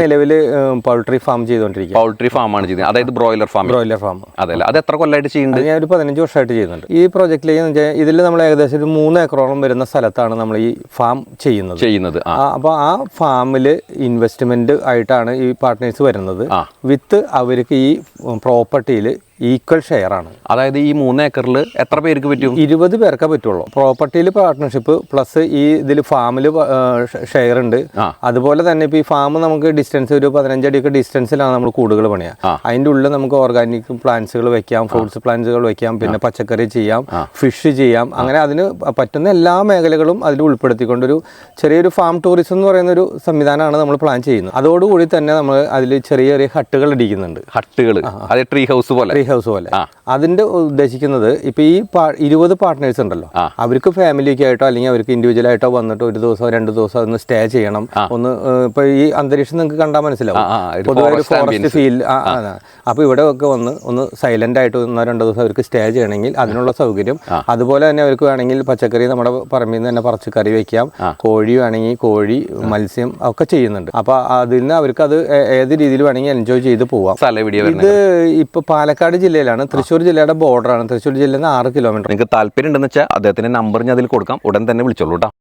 നിലവിൽ poultry farm ചെയ്തുകൊണ്ടിരിക്കുക poultry farm ആണ് ചെയ്യുന്നത് അതായത് ബ്രോയിലർ ഫാം ബ്രോയിലർ ഫാം അതെ അത് എത്ര കൊല്ലമായിട്ട് ചെയ്യുന്നത് ഞാൻ ഒരു പതിനഞ്ച് വർഷമായിട്ട് ചെയ്യുന്നുണ്ട്. ഈ പ്രോജക്റ്റിലേക്ക് ഇതിൽ നമ്മൾ ഏകദേശം ഒരു മൂന്ന് ഏക്കറോളം വരുന്ന സ്ഥലത്താണ് നമ്മൾ ഈ ഫാം ചെയ്യുന്നത്. ചെയ്യുന്നത്. അപ്പോൾ ആ ഫാമിൽ ഇൻവെസ്റ്റ്മെന്റ് ആയിട്ടാണ് ഈ പാർട്ട്നേഴ്സ് വരുന്നത്. വിത്ത് അവർക്ക് ഈ പ്രോപ്പർട്ടിയിൽ ഈക്വൽ ഷെയർ ആണ് അതായത് ഈ മൂന്ന് ഏക്കറിൽ എത്ര പേർക്ക് പറ്റും? ഇരുപത് പേർക്കേ പറ്റുള്ളൂ. പ്രോപ്പർട്ടിയിൽ പാർട്ട്ണർഷിപ്പ് പ്ലസ് ഈ ഇതിൽ ഫാമിൽ ഷെയർ ഉണ്ട് അതുപോലെ തന്നെ ഇപ്പോൾ ഈ ഫാം നമുക്ക് ഡിസ്റ്റൻസ് ഒരു പതിനഞ്ചടിയൊക്കെ ഡിസ്റ്റൻസിലാണ് നമ്മൾ കൂടുതൽ പണിയുക അതിന്റെ അതിന്റെ ഉള്ളിൽ നമുക്ക് ഓർഗാനിക് പ്ലാന്റ്സുകൾ വെക്കാം ഫ്രൂട്ട്സ് പ്ലാന്റ്സുകൾ വെക്കാം പിന്നെ പച്ചക്കറി ചെയ്യാം ഫിഷ് ചെയ്യാം. അങ്ങനെ അതിന് പറ്റുന്ന എല്ലാ മേഖലകളും അതിൽ ഉൾപ്പെടുത്തിക്കൊണ്ടൊരു ചെറിയൊരു ഫാം ടൂറിസം എന്ന് പറയുന്ന ഒരു സംവിധാനമാണ് നമ്മൾ പ്ലാൻ ചെയ്യുന്നത്. അതോടുകൂടി തന്നെ നമ്മൾ അതിൽ ചെറിയ ചെറിയ ഹട്ടുകൾ ഇടിക്കുന്നുണ്ട്. ഹട്ടുകൾ അതെ ട്രീ ഹൗസ് പോലെ. ഹൗസ് പോലെ. അതിന്റെ ഉദ്ദേശിക്കുന്നത് ഇപ്പൊ ഈ ഇരുപത് പാർട്ട്നേഴ്സ് ഉണ്ടല്ലോ. അവർക്ക് ഫാമിലിക്ക് ആയിട്ടോ അല്ലെങ്കിൽ അവർക്ക് ഇൻഡിവിജ്വൽ ആയിട്ടോ വന്നിട്ട് ഒരു ദിവസം രണ്ട് ദിവസം ഒന്ന് സ്റ്റേ ചെയ്യണം. ഒന്ന് ഇപ്പൊ ഈ അന്തരീക്ഷം നിങ്ങൾക്ക് കണ്ടാൽ മനസ്സിലാവും. പൊതുവെ ഒരു ഫോറസ്റ്റ് ഫീൽ അപ്പൊ ഇവിടെ ഒക്കെ വന്ന് ഒന്ന് സൈലന്റ് ആയിട്ട് ഒന്നോ രണ്ടോ ദിവസം അവർക്ക് സ്റ്റേ ചെയ്യണമെങ്കിൽ അതിനുള്ള സൗകര്യം. അതുപോലെ തന്നെ അവർക്ക് വേണമെങ്കിൽ പച്ചക്കറി നമ്മുടെ പറമ്പിൽ നിന്ന് തന്നെ പറിച്ച് കറി വെക്കാം. കോഴി വേണമെങ്കിൽ കോഴി മത്സ്യം ഒക്കെ ചെയ്യുന്നുണ്ട്. അപ്പൊ അതിൽ നിന്ന് അവർക്ക് അത് ഏത് രീതിയിൽ വേണമെങ്കിൽ എൻജോയ് ചെയ്ത് പോവാം. ഇത് ഇപ്പൊ പാലക്കാട് ജില്ലയിലാണ്. തൃശ്ശൂർ ജില്ലയുടെ ബോർഡറാണ് തൃശ്ശൂർ ജില്ലയിൽ നിന്ന് ആറ് കിലോമീറ്റർ നിങ്ങൾക്ക് താല്പര്യം ഉണ്ടെന്ന് വെച്ചാൽ അദ്ദേഹത്തിന്റെ നമ്പർ ഞാൻ അതിൽ കൊടുക്കാം. ഉടൻ തന്നെ വിളിച്ചോളൂ കേട്ടോ